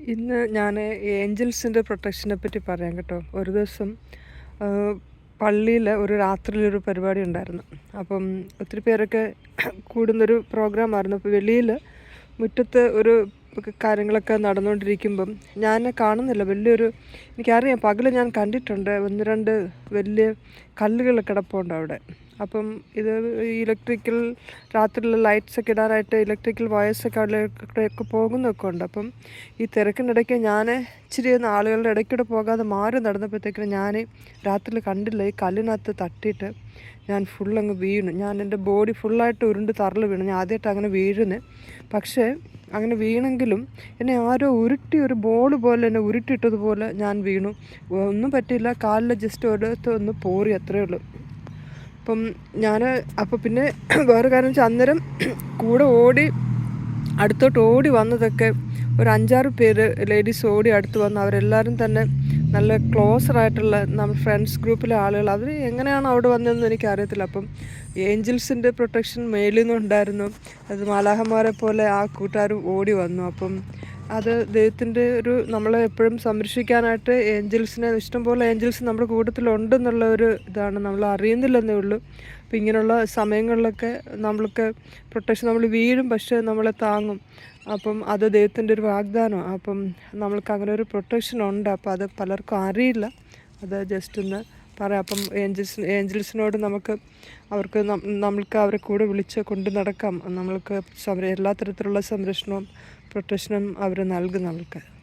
ഇന്ന് ഞാൻ ഏഞ്ചൽസിന്റെ പ്രൊട്ടക്ഷനെ പറ്റി പറയാം കേട്ടോ. ഒരു ദിവസം പള്ളിയിൽ ഒരു രാത്രിയിലൊരു പരിപാടി ഉണ്ടായിരുന്നു. അപ്പം ഒത്തിരി പേരൊക്കെ കൂടുന്നൊരു പ്രോഗ്രാമായിരുന്നു. അപ്പോൾ വെളിയിൽ മുറ്റത്ത് ഒരു കാര്യങ്ങളൊക്കെ നടന്നുകൊണ്ടിരിക്കുമ്പം ഞാൻ കാണുന്നില്ല. വലിയൊരു എനിക്കറിയാം പകൽ ഞാൻ കണ്ടിട്ടുണ്ട്. ഒന്ന് രണ്ട് വലിയ കല്ലുകൾ കിടപ്പുണ്ട് അവിടെ. അപ്പം ഇത് ഇലക്ട്രിക്കൽ രാത്രിയിലുള്ള ലൈറ്റ്സൊക്കെ ഇടാനായിട്ട് ഇലക്ട്രിക്കൽ വയേഴ്സൊക്കെ അതിലൊക്കെ പോകുന്നൊക്കെ ഉണ്ട്. അപ്പം ഈ തിരക്കിനിടയ്ക്ക് ഞാൻ ഇച്ചിരി ആളുകളുടെ ഇടയ്ക്കൂടെ പോകാതെ മാറി നടന്നപ്പോഴത്തേക്കിനും ഞാൻ രാത്രിയിൽ കണ്ടില്ല. ഈ കല്ലിനകത്ത് തട്ടിയിട്ട് ഞാൻ ഫുള്ളങ്ങ് വീണു. ഞാൻ എന്റെ ബോഡി ഫുള്ളായിട്ട് ഉരുണ്ട് തറൽ വീണു. ഞാൻ ആദ്യമായിട്ട് അങ്ങനെ വീഴുന്നത് പക്ഷേ അങ്ങനെ വീണെങ്കിലും എന്നെ ആരോ ഉരുട്ടി ഒരു ബോൾ പോലെ എന്നെ ഉരുട്ടിയിട്ടതുപോലെ ഞാൻ വീണു. ഒന്നും പറ്റിയില്ല. കാലിൽ ജസ്റ്റ് ഒരിടത്ത് ഒന്ന് പോറി അത്രയേ ഉള്ളൂ. അപ്പം ഞാൻ അപ്പോൾ പിന്നെ വേറെ കാരണം വെച്ചാൽ അന്നേരം കൂടെ ഓടി അടുത്തോട്ട് ഓടി വന്നതൊക്കെ ഒരു അഞ്ചാറ് പേര് ലേഡീസ് ഓടി അടുത്ത് വന്ന് അവരെല്ലാവരും തന്നെ നല്ല ക്ലോസർ ആയിട്ടുള്ള നമ്മൾ ഫ്രണ്ട്സ് ഗ്രൂപ്പിലെ ആളുകൾ. അവർ എങ്ങനെയാണ് അവിടെ വന്നതെന്ന് എനിക്കറിയത്തില്ല. അപ്പം ഏഞ്ചൽസിന്റെ പ്രൊട്ടക്ഷൻ മേലിൽ നിന്നുണ്ടായിരുന്നു. അത് മാലാഹന്മാരെ പോലെ ആ കൂട്ടുകാരും ഓടി വന്നു. അപ്പം അത് ദൈവത്തിന്റെ ഒരു നമ്മളെ എപ്പോഴും സംരക്ഷിക്കാനായിട്ട് ഏഞ്ചൽസിനെ ഇഷ്ടംപോലെ ഏഞ്ചൽസ് നമ്മുടെ കൂട്ടത്തിലുണ്ടെന്നുള്ള ഒരു ഇതാണ്. നമ്മൾ അറിയുന്നില്ലെന്നേ ഉള്ളൂ. അപ്പം ഇങ്ങനെയുള്ള സമയങ്ങളിലൊക്കെ നമ്മൾക്ക് പ്രൊട്ടക്ഷൻ നമ്മൾ വീഴും പക്ഷേ നമ്മളെ താങ്ങും. അപ്പം അത് ദൈവത്തിന്റെ ഒരു വാഗ്ദാനമാണ്. അപ്പം നമ്മൾക്ക് അങ്ങനെ ഒരു പ്രൊട്ടക്ഷൻ ഉണ്ട്. അപ്പോൾ അത് പലർക്കും അറിയില്ല. അത് ജസ്റ്റ് ഒന്ന് പറയാം. അപ്പം ഏഞ്ചൽസ് ഏഞ്ചൽസിനോട് നമുക്ക് അവർക്ക് നമ്മൾക്ക് അവരെ കൂടെ വിളിച്ച് കൊണ്ട് നടക്കാം. നമ്മൾക്ക് എല്ലാ തരത്തിലുള്ള സംരക്ഷണവും പ്രൊട്ടക്ഷനും അവർ നൽകും നമ്മൾക്ക്.